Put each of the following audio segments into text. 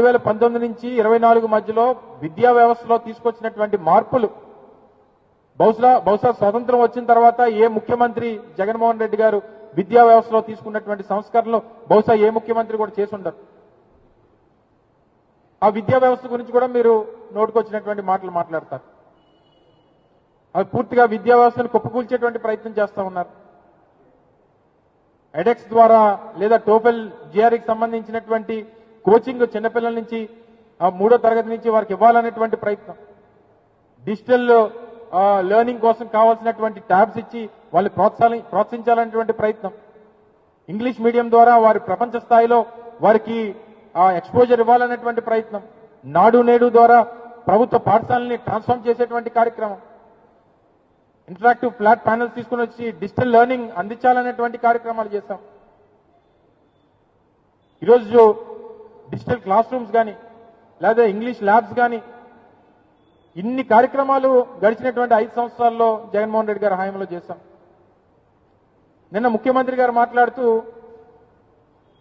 రెండు వేల పంతొమ్మిది నుంచి ఇరవై నాలుగు మధ్యలో విద్యా వ్యవస్థలో తీసుకొచ్చినటువంటి మార్పులు. బహుశా బహుశా స్వతంత్రం వచ్చిన తర్వాత ఏ ముఖ్యమంత్రి జగన్మోహన్ రెడ్డి గారు విద్యా వ్యవస్థలో తీసుకున్నటువంటి సంస్కరణలు బహుశా ఏ ముఖ్యమంత్రి కూడా చేసి ఆ విద్యా వ్యవస్థ గురించి కూడా మీరు నోటుకొచ్చినటువంటి మాటలు మాట్లాడతారు. అవి పూర్తిగా విద్యా వ్యవస్థను కుప్పకూల్చేటువంటి ప్రయత్నం చేస్తా ఉన్నారు. ఎడెక్స్ ద్వారా లేదా టోపెల్ జిఆర్కి సంబంధించినటువంటి కోచింగ్ చిన్నపిల్లల నుంచి మూడో తరగతి నుంచి వారికి ఇవ్వాలనేటువంటి ప్రయత్నం. డిజిటల్ లెర్నింగ్ కోసం కావాల్సినటువంటి ట్యాబ్స్ ఇచ్చి వాళ్ళు ప్రోత్సాహ ప్రోత్సహించాలనేటువంటి ప్రయత్నం. ఇంగ్లీష్ మీడియం ద్వారా వారి ప్రపంచ స్థాయిలో వారికి ఎక్స్పోజర్ ఇవ్వాలనేటువంటి ప్రయత్నం. నాడు నేడు ద్వారా ప్రభుత్వ పాఠశాలని ట్రాన్స్ఫార్మ్ చేసేటువంటి కార్యక్రమం. ఇంటరాక్టివ్ ఫ్లాట్ ప్యానల్స్ తీసుకుని వచ్చి డిజిటల్ లెర్నింగ్ అందించాలనేటువంటి కార్యక్రమాలు చేశాం. ఈరోజు డిజిటల్ క్లాస్ రూమ్స్ కానీ లేదా ఇంగ్లీష్ ల్యాబ్స్ కానీ ఇన్ని కార్యక్రమాలు గడిచినటువంటి ఐదు సంవత్సరాల్లో జగన్మోహన్ రెడ్డి గారి హయాంలో చేశాం. నిన్న ముఖ్యమంత్రి గారు మాట్లాడుతూ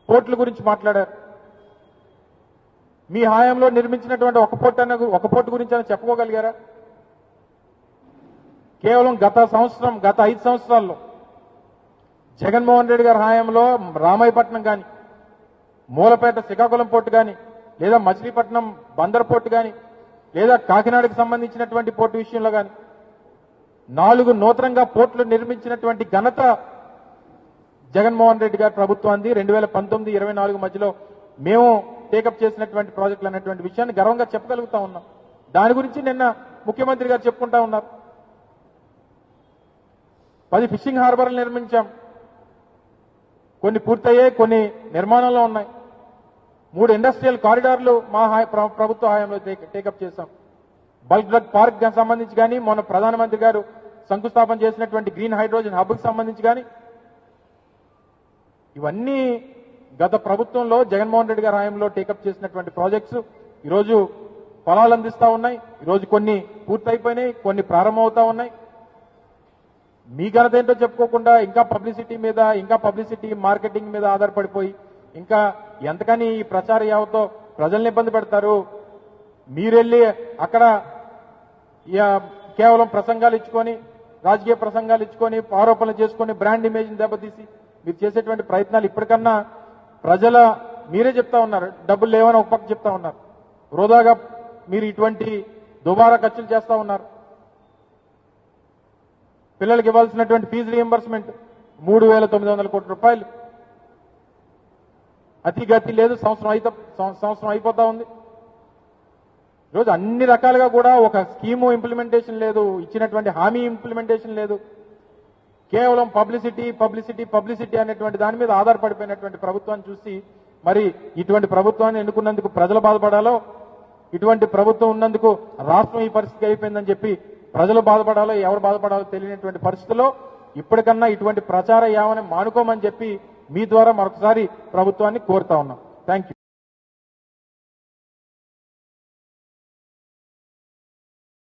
పోర్టుల గురించి మాట్లాడారు. మీ హయాంలో నిర్మించినటువంటి ఒక పోర్టు అన్న ఒక పోర్టు గురించి అని చెప్పుకోగలిగారా? కేవలం గత సంవత్సరం గత ఐదు సంవత్సరాల్లో జగన్మోహన్ రెడ్డి గారి హయాంలో రామాయపట్నం కానీ మూలపేట శ్రీకాకుళం పోర్టు కానీ లేదా మచిలీపట్నం బందర్ పోర్టు కానీ లేదా కాకినాడకు సంబంధించినటువంటి పోర్టు విషయంలో కానీ నాలుగు నూతనంగా పోర్టులు నిర్మించినటువంటి ఘనత జగన్మోహన్ రెడ్డి గారి ప్రభుత్వాన్ని రెండు వేల పంతొమ్మిది ఇరవై నాలుగు మధ్యలో మేము టేకప్ చేసినటువంటి ప్రాజెక్టులు అనేటువంటి విషయాన్ని గర్వంగా చెప్పగలుగుతా ఉన్నాం. దాని గురించి నిన్న ముఖ్యమంత్రి గారు చెప్పుకుంటా ఉన్నారు. పది ఫిషింగ్ హార్బర్లు నిర్మించాం. కొన్ని పూర్తయ్యాయి కొన్ని నిర్మాణంలో ఉన్నాయి. మూడు ఇండస్ట్రియల్ కారిడార్లు మా ప్రభుత్వ హయాంలో టేక్- టేకప్ చేశాం. బల్క్ డ్రగ్ పార్క్ సంబంధించి కానీ మొన్న ప్రధానమంత్రి గారు శంకుస్థాపన చేసినటువంటి గ్రీన్ హైడ్రోజన్ హబ్కు సంబంధించి కానీ ఇవన్నీ గత ప్రభుత్వంలో జగన్మోహన్ రెడ్డి గారి హయాంలో టేకప్ చేసినటువంటి ప్రాజెక్ట్స్ ఈరోజు ఫలాలు అందిస్తూ ఉన్నాయి. ఈరోజు కొన్ని పూర్తయిపోయినాయి కొన్ని ప్రారంభమవుతా ఉన్నాయి. మీ ఘనత ఏంటో చెప్పుకోకుండా ఇంకా పబ్లిసిటీ మీద ఇంకా పబ్లిసిటీ మార్కెటింగ్ మీద ఆధారపడిపోయి ఇంకా ఎంతకని ఈ ప్రచార యావతో ప్రజల్ని ఇబ్బంది పెడతారు? మీరెళ్ళి అక్కడ కేవలం ప్రసంగాలు ఇచ్చుకొని రాజకీయ ప్రసంగాలు ఇచ్చుకొని ఆరోపణలు చేసుకొని బ్రాండ్ ఇమేజ్ దెబ్బతీసి మీరు చేసేటువంటి ప్రయత్నాలు ఇప్పటికన్నా ప్రజల మీరే చెప్తా ఉన్నారు. డబ్బులు లేవని ఒక పక్క చెప్తా ఉన్నారు. వృధాగా మీరు ఇటువంటి దుబారా ఖర్చులు చేస్తా ఉన్నారు. పిల్లలకి ఇవ్వాల్సినటువంటి ఫీజు రియంబర్స్మెంట్ మూడు వేల తొమ్మిది వందల కోట్ల రూపాయలు. అతి గతి లేదు సంవత్సరం అయితే సంవత్సరం అయిపోతా ఉంది. ఈరోజు అన్ని రకాలుగా కూడా ఒక స్కీము ఇంప్లిమెంటేషన్ లేదు ఇచ్చినటువంటి హామీ ఇంప్లిమెంటేషన్ లేదు. కేవలం పబ్లిసిటీ పబ్లిసిటీ పబ్లిసిటీ అనేటువంటి దాని మీద ఆధారపడిపోయినటువంటి ప్రభుత్వాన్ని చూసి మరి ఇటువంటి ప్రభుత్వాన్ని ఎన్నుకున్నందుకు ప్రజలు బాధపడాలో ఇటువంటి ప్రభుత్వం ఉన్నందుకు రాష్ట్రం ఈ పరిస్థితి అయిపోయిందని చెప్పి ప్రజలు బాధపడాలో ఎవరు బాధపడాలో తెలియనటువంటి పరిస్థితిలో ఇప్పటికన్నా ఇటువంటి ప్రచార యావని మానుకోమని చెప్పి మీ ద్వారా మరొకసారి ప్రభుత్వాన్ని కోరుతా ఉన్నాం. Thank you